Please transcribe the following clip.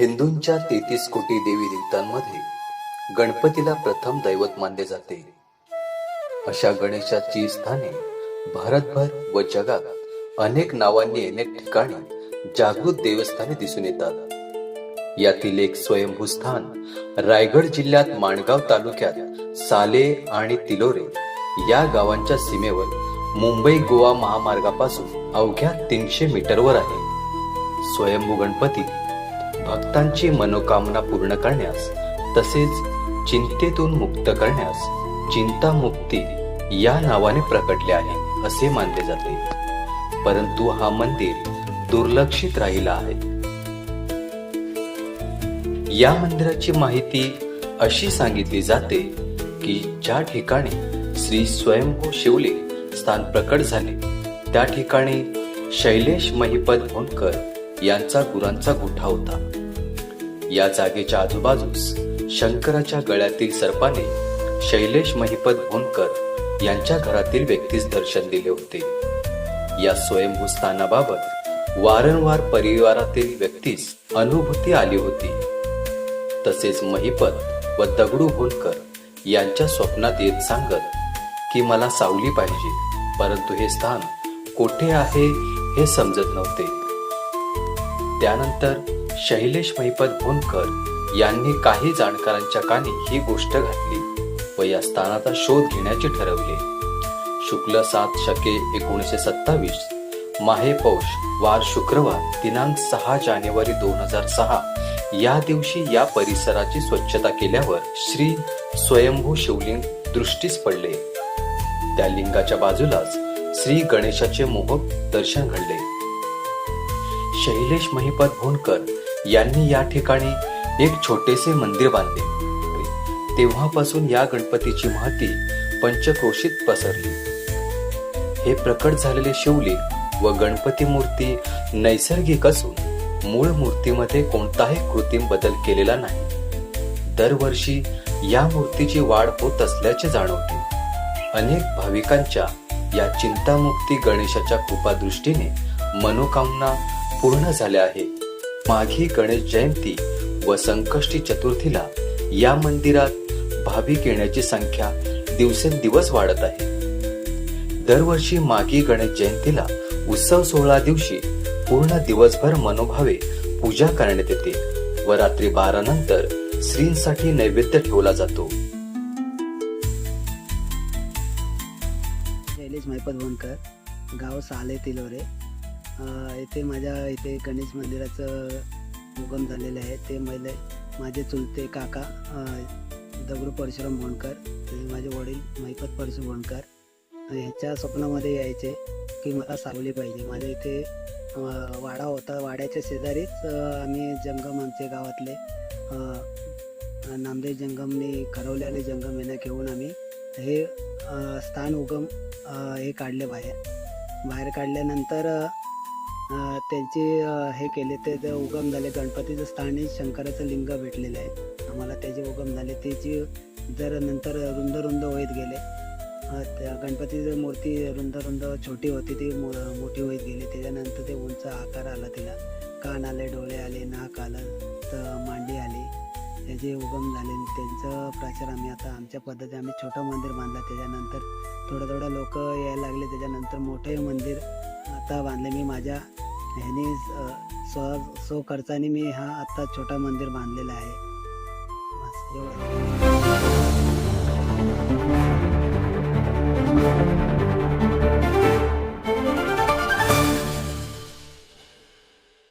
हिंदूंच्या तेहतीस कोटी देवी देवतांमध्ये गणपतीला प्रथम दैवत मानले जाते. अशा गणेशाची स्थाने भारतभर व जगात अनेक नावांनी अनेक ठिकाणी जागृत देवस्थाने दिसून येतात. यातील एक स्वयंभू स्थान रायगड जिल्ह्यात माणगाव तालुक्यात साले आणि तिलोरे या गावांच्या सीमेवर मुंबई गोवा महामार्गापासून अवघ्या तीनशे मीटरवर आहे. स्वयंभू गणपती भक्तांची मनोकामना पूर्ण करण्यास तसेच चिंतेतून मुक्त करण्यास चिंतामुक्ती या नावाने प्रकटले आहे असे मानले जाते. परंतु हा मंदिर दुर्लक्षित राहिला आहे. या मंदिराची माहिती अशी सांगितली जाते की ज्या ठिकाणी श्री स्वयंभू शिवलिंग स्थान प्रकट झाले त्या ठिकाणी शैलेश महिपत होणकर यांचा गुरांचा गुठा होता. या जागेच्या आजूबाजूस शंकराच्या गळ्यातील सर्पाने शैलेश महिपत भोंडकर यांच्या घरातील व्यक्तीस दर्शन दिले होते. या स्वयंभू स्थानाबाबत वारंवार परिवारातील व्यक्तीस अनुभूती आली होती. तसेच महिपत व दगडू भोंडकर यांच्या स्वप्नात येत सांगत की मला सावली पाहिजे परंतु हे स्थान कोठे आहे हे समजत नव्हते. त्यानंतर शैलेश महिपत भोंडकर यांनी काही जाणकारांच्या कानी ही गोष्ट घातली व या स्थानाचा शोध घेण्याचे ठरवले. शुक्ल सात शके एकोणीसशे सत्तावीस माहे पौष वार शुक्रवार दिनांक सहा जानेवारी दोन हजार सहा या दिवशी या परिसराची स्वच्छता केल्यावर श्री स्वयंभू शिवलिंग दृष्टीस पडले. त्या लिंगाच्या बाजूलाच श्री गणेशाचे मोहक दर्शन घडले. शैलेश महिपत भोंडकर यांनी या ठिकाणी एक छोटेसे मंदिर बांधले. तेव्हापासून या गणपतीची महती पंचक्रोशीत पसरली. हे प्रकट झालेले शिवलिंग व गणपती मूर्ती नैसर्गिक असून मूळ मूर्तीमध्ये कोणताही कृत्रिम बदल केलेला नाही. दरवर्षी या मूर्तीची वाढ होत असल्याचे जाणवते. अनेक भाविकांच्या या चिंतामुक्ती गणेशाच्या कृपादृष्टीने मनोकामना पूर्ण झाल्या आहेत माघी गणेश जयंती व संकष्टी चतुर्थीला या मंदिरात भाविक येण्याची संख्या दिवसेंदिवस वाढत आहे. दरवर्षी माघी गणेश जयंतीला उत्सव सोहळा दिवशी पूर्ण दिवसभर मनोभावे पूजा करण्यात येते व रात्री बारा नंतर श्रींसाठी नैवेद्य ठेवला जातो. शैलेश महिपत वनकर गाव साले तिलोरे येथे माझ्या इथे गणेश मंदिराचं उगम झालेलं आहे. ते मैले माझे चुलते काका दगडू परशुराम बोणकर माझे वडील महिपत परशु बोणकर ह्याच्या स्वप्नामध्ये यायचे की मला सावली पाहिजे. माझ्या इथे वाडा होता. वाड्याच्या शेजारीच आम्ही जंगम आमचे गावातले नामदेव जंगमने खरवल्याने जंगम यांना घेऊन आम्ही हे स्थान उगम हे काढले बाहेर. बाहेर काढल्यानंतर त्यांचे हे केले ते ते उगम झाले. गणपतीचं स्थान हे शंकराचं लिंग भेटलेलं आहे. आम्हाला त्याचे उगम झाले. त्याची जर नंतर रुंद रुंद होत गेले त्या गणपतीची मूर्ती रुंद रुंद छोटी होती ती मो मोठी होत गेली. त्याच्यानंतर ते उंच आकार आला तिला. कान आले डोळे आले नाक आलं तर मांडी आली. त्याचे उगम झाले त्यांचं प्राचार आम्ही आता आमच्या पद्धती आम्ही छोटं मंदिर बांधलं. त्याच्यानंतर थोडं थोडं लोक यायला लागले. त्याच्यानंतर मोठे मंदिर आता बांधले. मी माझ्या ह्याने स्व स्व खर्चाने मी हा आत्ता छोटा मंदिर बांधलेला आहे. एवढं